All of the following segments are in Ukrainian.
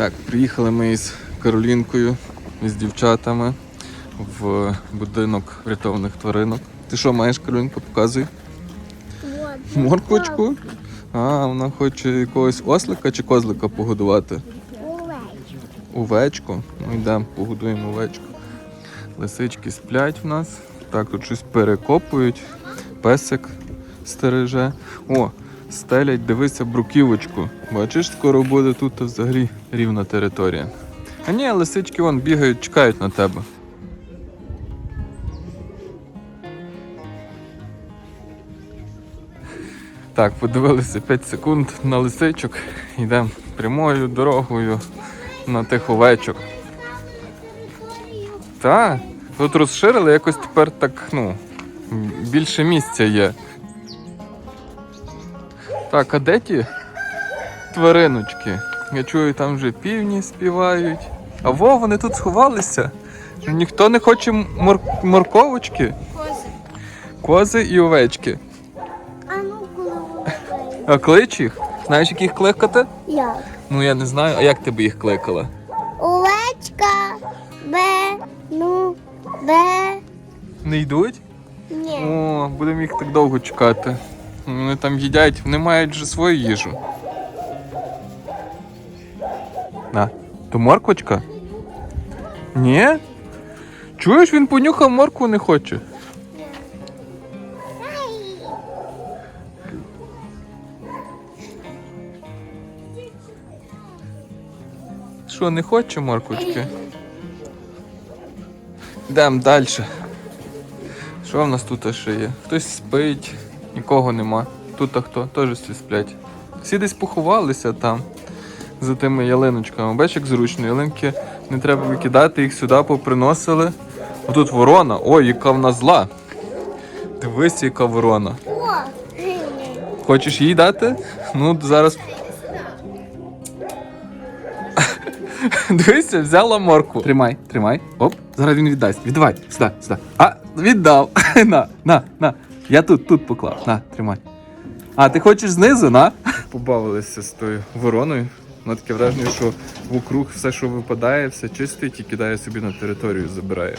Так, приїхали ми із Каролінкою, з дівчатами в будинок врятованих тваринок. Ти що маєш, Каролінка, показуй? Вот. Морквочку? А, вона хоче якогось ослика чи козлика погодувати. Овечку. Овечку. Ну йдемо, погодуємо овечку. Лисички сплять в нас. Так, тут щось перекопують. Песик стереже. О, стелять, дивися, бруківочку. Бачиш, скоро буде тут взагалі рівна територія. А ні, лисички вон бігають, чекають на тебе. Так, подивилися 5 секунд на лисичок. Йдемо прямою дорогою на тих овечок. Так, тут розширили, якось тепер так, ну, більше місця є. Так, а де ті твариночки? Я чую, там вже півні співають. А во, вони тут сховалися. Ніхто не хоче мор- морковочки, Кози. кози і овечки. А ну голову. А клич їх? Знаєш, як їх кликати? Я. Ну я не знаю, а як ти би їх кликала? Овечка. Б. Ну. Б. Не йдуть? Ні. О, будемо їх так довго чекати. Вони там їдять, вони мають вже свою їжу. На, то морквочка? Ні? Чуєш, він понюхав моркву не хоче. Що, не хоче морквочки? Йдемо далі. Що в нас тут ще є? Хтось спить, нікого нема. Тут а хто? Теж всі сплять. Всі десь поховалися там за тими ялиночками. Бачиш, як зручно, ялинки не треба викидати, їх сюди поприносили. Отут ворона. Ой, яка вона зла. Дивись, яка ворона. Хочеш їй дати? Ну, зараз. Дивися, взяла моркву. Тримай, тримай. Оп, зараз він віддасть. Віддавай. Сюди, сюди. А, віддав. на, на, на. Я тут, тут поклав. На, тримай. А, ти хочеш знизу, на? Побавилися з тою вороною. Вона таке враження, що вокруг все, що випадає, все чистить і кидає собі на територію, забирає.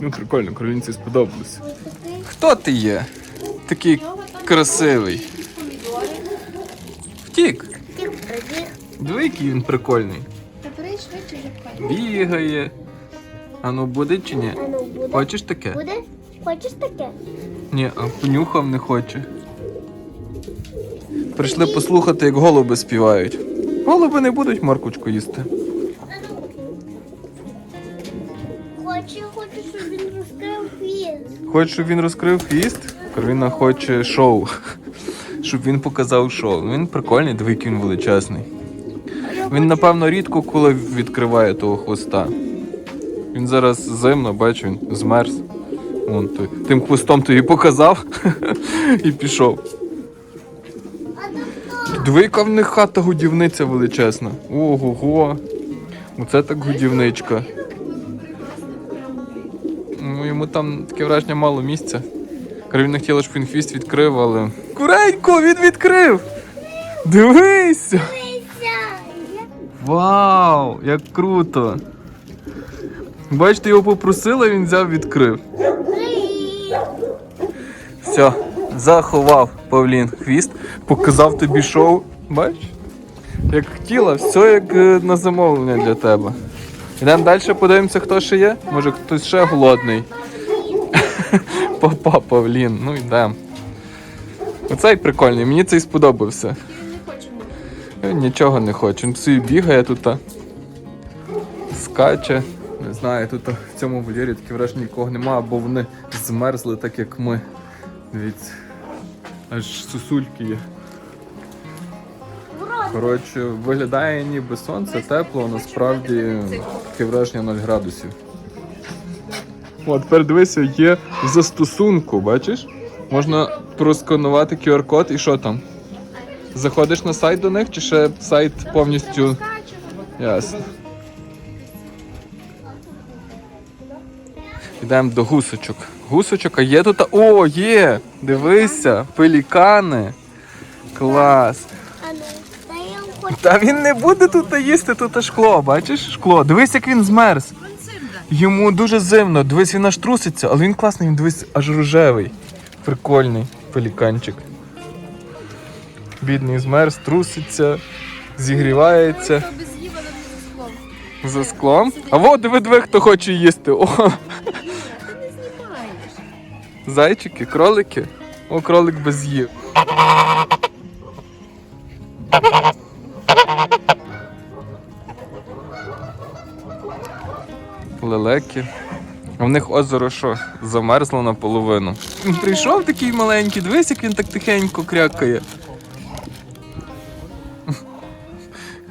Ну, прикольно, кролінці сподобалося. Хто ти є? Такий красивий. Втік. Який він прикольний. Бігає. А ну буде чи ні? Хочеш таке? Буде? Хочеш таке? Ні, а понюхав не хоче. Прийшли послухати, як голуби співають. Голуби не будуть морквочку їсти. Хочу, хочу, щоб він розкрив хвіст. Хоче, щоб він розкрив хвіст? Кароліна хоче шоу. Щоб він показав шоу. Він прикольний, диви, який він величезний. Він, напевно, рідко коли відкриває того хвоста. Він зараз зимно, бачу, він змерз. Вон той. Тим хвостом тобі показав і пішов. Диви, яка в них хата годівниця величезна. Ого-го. Оце так годівничка. Ну, йому там таке враження мало місця. Кароліна хотіла, щоб він хвіст відкрив, але. Куренько, він відкрив! Дивися! Вау, як круто! Бачите, його попросили, він взяв відкрив. Все, заховав Павлін хвіст, показав тобі шоу. Бач? Як хотіла, все як е, на замовлення для тебе. Йдемо далі, подивимося, хто ще є. Може хтось ще голодний. Папа Павлін, ну йдемо. Оцей прикольний, мені цей сподобався. Він нічого не хоче. Він собі бігає тут. Скаче. Не знаю, тут в цьому вольєрі таке враження нікого нема, бо вони змерзли так, як ми. Дивіться. Аж сусульки є. Коротше, виглядає ніби сонце, тепло, а насправді таке враження 0 градусів. О, тепер дивися, є застосунку, бачиш? Можна просканувати QR-код і що там? Заходиш на сайт до них, чи ще сайт повністю. Ясно. Йдемо до гусочок. Гусочок, а є тут. О, є! Дивися, пелікани. Клас. Та він не буде тут їсти, тут шкло, бачиш? Шкло. Дивись, як він змерз. Йому дуже зимно. Дивись, він аж труситься, але він класний, він дивись, аж рожевий. Прикольний пеліканчик. Бідний змерз, труситься, зігрівається за склом. А во, диви, диви, хто хоче їсти. О. зайчики, кролики. О, кролик без їв. Лелеки. А в них озеро що? Замерзло наполовину. Він прийшов такий маленький, дивись, як він так тихенько крякає.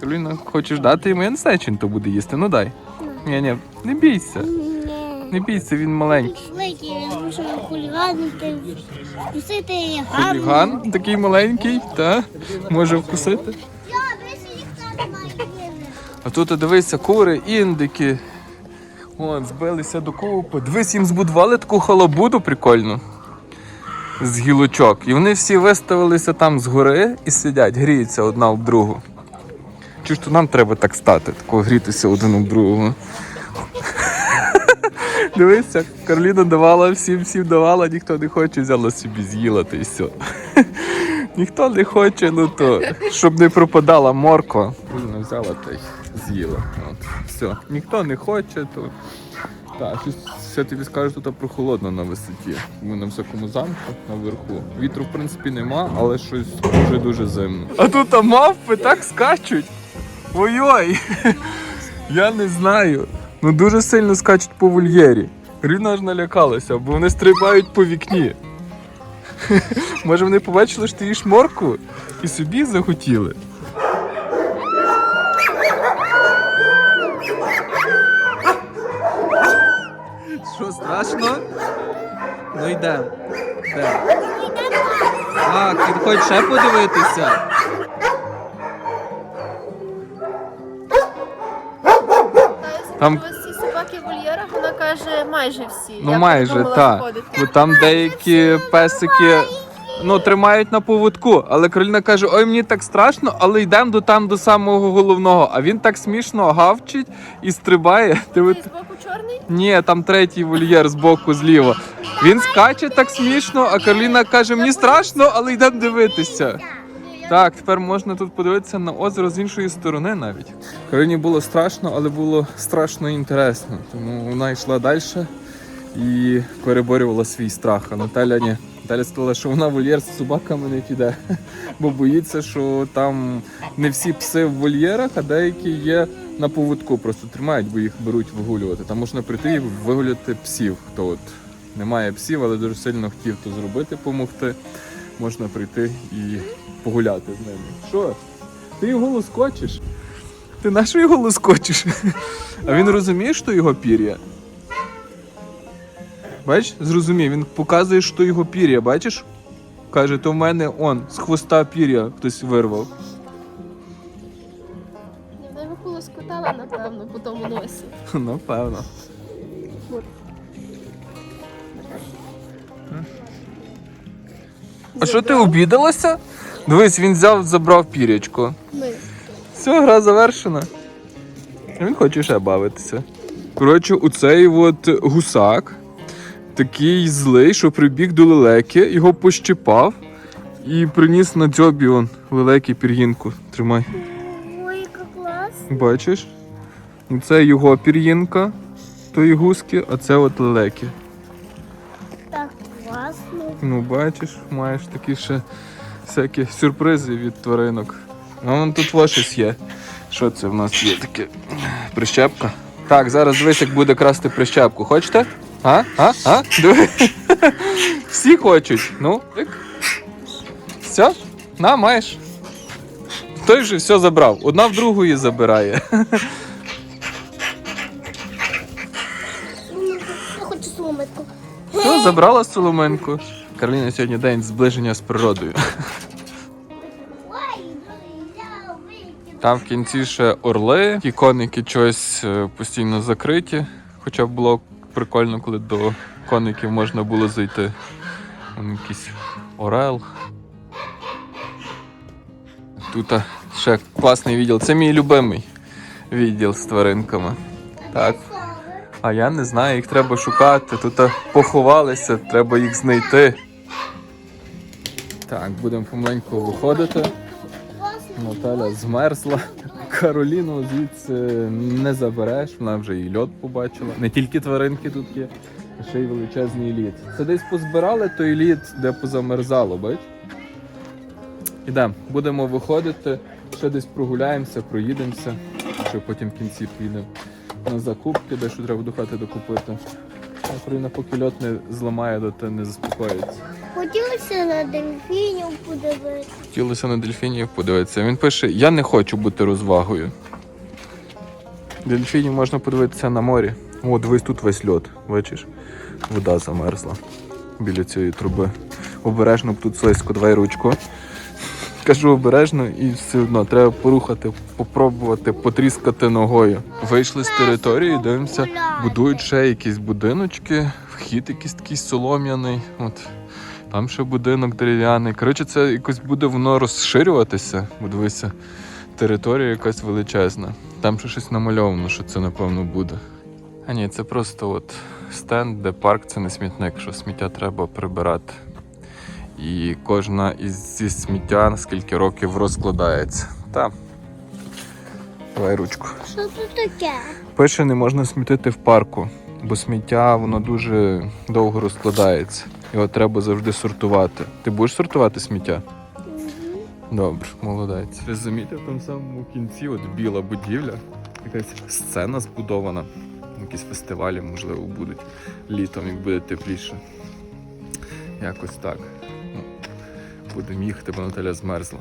Кароліна, хочеш дати йому? Я не знаю, чи він то буде їсти. Ну дай. Ні, ні, не бійся. Не бійся, він маленький. Великий, він може хуліганити, вкусити гарно. Хуліган такий маленький, та може вкусити. А тут дивися, кури, індики. Вон, збилися до купи. Дивись, їм збудували таку халабуду прикольну. З гілочок. І вони всі виставилися там згори і сидять, гріються одна об другу. Чи ж то нам треба так стати, тако грітися один об другого. Дивися, Карліна давала всім, всім давала, ніхто не хоче, взяла собі з'їла та й все. Ніхто не хоче, ну то, щоб не пропадала морква. Вона взяла та й з'їла. Все. Ніхто не хоче, то. Так, щось все тобі скажу, тут прохолодно на висоті. Ми на високому замку наверху. Вітру, в принципі, нема, але щось дуже дуже зимно. А тут а мавпи так скачуть. Ой-ой! Я не знаю. Ну дуже сильно скачуть по вольєрі. Рівно аж налякалася, бо вони стрибають по вікні. Може вони побачили, що ти їш морку і собі захотіли. Що страшно? Ну йдемо. Так, ти хочеш ще подивитися? Там- ці собаки в вольєрах, вона каже майже всі. Ну Я майже, так. Бо там деякі песики ну, тримають на поводку. Але Кароліна каже: ой, мені так страшно, але йдемо до там до самого головного. А він так смішно гавчить і стрибає. Ти от- Ти збоку чорний? Ні, там третій вольєр збоку зліва. Він скаче так смішно, а Кароліна каже: мені страшно, але йдемо дивитися. Так, тепер можна тут подивитися на озеро з іншої сторони навіть. Кароліні було страшно, але було страшно інтересно. Тому вона йшла далі і переборювала свій страх. А Наталя ні. Наталя сказала, що вона в вольєр з собаками не піде, бо боїться, що там не всі пси в вольєрах, а деякі є на поводку, просто тримають, бо їх беруть вигулювати. Там можна прийти і вигуляти псів. Хто от немає псів, але дуже сильно хотів то зробити, допомогти. Можна прийти і погуляти з ними. Що? Ти його лоскочиш? Ти на що його лоскочиш? А він розуміє, що його пір'я? Бачиш, зрозумів, він показує, що його пір'я, бачиш? Каже, то в мене он з хвоста пір'я хтось вирвав. Вона його полоскотала, напевно, по тому носі. Напевно. А що ти обідалася? Дивись, він взяв, забрав пірячко. Все, гра завершена. Він хоче ще бавитися. Коротше, оцей от гусак такий злий, що прибіг до лелеки, його пощипав і приніс на дзьобі он лелеки пір'їнку. Тримай. Ой, як клас. Бачиш? Це його пір'їнка, тої гуски, а це от лелеки. Так класно. Ну, бачиш, маєш такі ще всякі сюрпризи від тваринок. Вон тут во щось є. Що це в нас є таке? Прищепка. Так, зараз дивись, як буде красти прищепку. Хочете? А? А? А? Диви. Всі хочуть. Ну, так. Все? На, маєш. Той вже все забрав. Одна в другої забирає. Я хочу соломитку. Все, забрала соломинку. Кароліна сьогодні день зближення з природою. Там в кінці ще орли, ті коники чогось е, постійно закриті. Хоча б було прикольно, коли до коників можна було зайти. Там якийсь орел. Тут ще класний відділ. Це мій любимий відділ з тваринками. Так. А я не знаю, їх треба шукати. Тут поховалися, треба їх знайти. Так, будемо помаленьку виходити. Наталя змерзла. Кароліну звідси не забереш, вона вже і льод побачила. Не тільки тваринки тут є, а ще й величезний лід. Це десь позбирали той лід, де позамерзало, бач? Ідемо, будемо виходити, ще десь прогуляємося, проїдемося, що потім в кінці підемо на закупки, де що треба до хати докупити. А Кароліна поки льод не зламає, то не заспокоїться. Хотілося на дельфінів подивитися. Хотілося на дельфінів подивитися. Він пише: Я не хочу бути розвагою. Дельфінів можна подивитися на морі. О, дивись, тут весь льод. Бачиш? Вода замерзла біля цієї труби. Обережно бо тут слизько, давай ручку. Кажу обережно і все одно треба порухати, попробувати, потріскати ногою. Вийшли з території, дивимося, будують ще якісь будиночки, вхід якийсь такий солом'яний. От. Там ще будинок дерев'яний. Коротше, це якось буде воно розширюватися. Дивися, територія якась величезна. Там ще щось намальовано, що це напевно буде. А ні, це просто от стенд, де парк це не смітник, що сміття треба прибирати. І кожна із зі сміття скільки років розкладається. Та. Давай ручку. Що тут таке? Пише, не можна смітити в парку, бо сміття воно дуже довго розкладається. Його треба завжди сортувати. Ти будеш сортувати сміття? Добре, молодець. Ви замітив там в самому кінці, от біла будівля, якась сцена збудована. Якісь фестивалі, можливо, будуть літом, як буде тепліше. Якось так. Будемо їхати, бо Наталя змерзла.